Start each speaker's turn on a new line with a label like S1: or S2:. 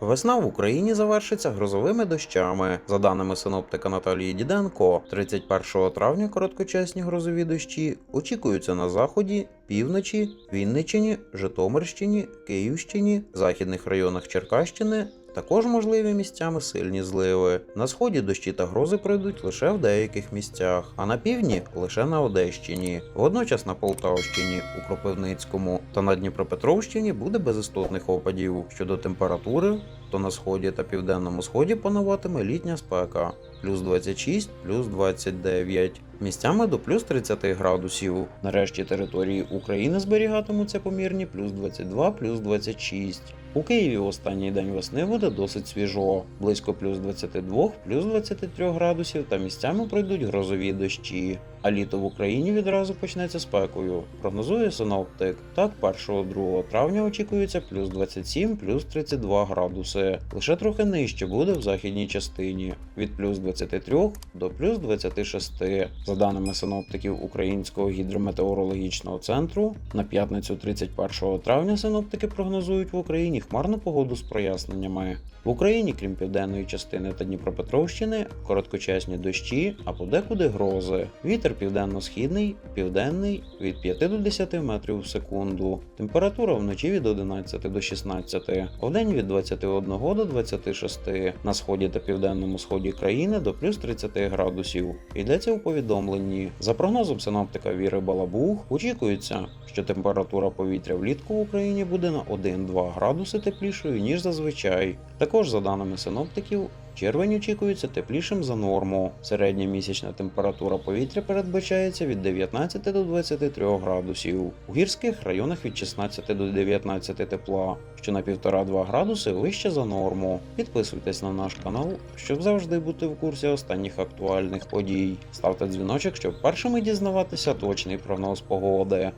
S1: Весна в Україні завершиться грозовими дощами. За даними синоптика Наталії Діденко, 31 травня короткочасні грозові дощі очікуються на заході, півночі, Вінниччині, Житомирщині, Київщині, західних районах Черкащини. Також можливі місцями сильні зливи. На сході дощі та грози пройдуть лише в деяких місцях, а на півдні лише на Одещині. Водночас на Полтавщині, у Кропивницькому та на Дніпропетровщині буде без істотних опадів. Щодо температури, то на сході та південному сході пануватиме літня спека плюс 26, плюс 29. Місцями до плюс 30 градусів. Нарешті території України зберігатимуться помірні плюс 22, плюс 26. У Києві останній день весни буде досить свіжо, близько плюс 22, плюс 23 градусів та місцями пройдуть грозові дощі. А літо в Україні відразу почнеться спекою. Прогнозує синоптик. Так, 1-2 травня очікується плюс 27, плюс 32 градуси. Лише трохи нижче буде в західній частині від плюс 23 до плюс 26. За даними синоптиків Українського гідрометеорологічного центру, на п'ятницю 31 травня синоптики прогнозують в Україні хмарну погоду з проясненнями. В Україні, крім південної частини та Дніпропетровщини, короткочасні дощі, а подекуди грози. Вітер південно-східний, південний від 5 до 10 метрів в секунду. Температура вночі від 11 до 16, а вдень від 21 до 26. На сході та південному сході країни до плюс 30 градусів. Йдеться у повідомленні. За прогнозом синоптика Віри Балабух, очікується, що температура повітря влітку в Україні буде на 1-2 градуси теплішою, ніж зазвичай. Також за даними синоптиків, червень очікується теплішим за норму. Середня місячна температура повітря передбачається від 19 до 23 градусів. У гірських районах від 16 до 19 тепла, що на 1,5-2 градуси вище за норму. Підписуйтесь на наш канал, щоб завжди бути в курсі останніх актуальних подій. Ставте дзвіночок, щоб першими дізнаватися точний прогноз погоди.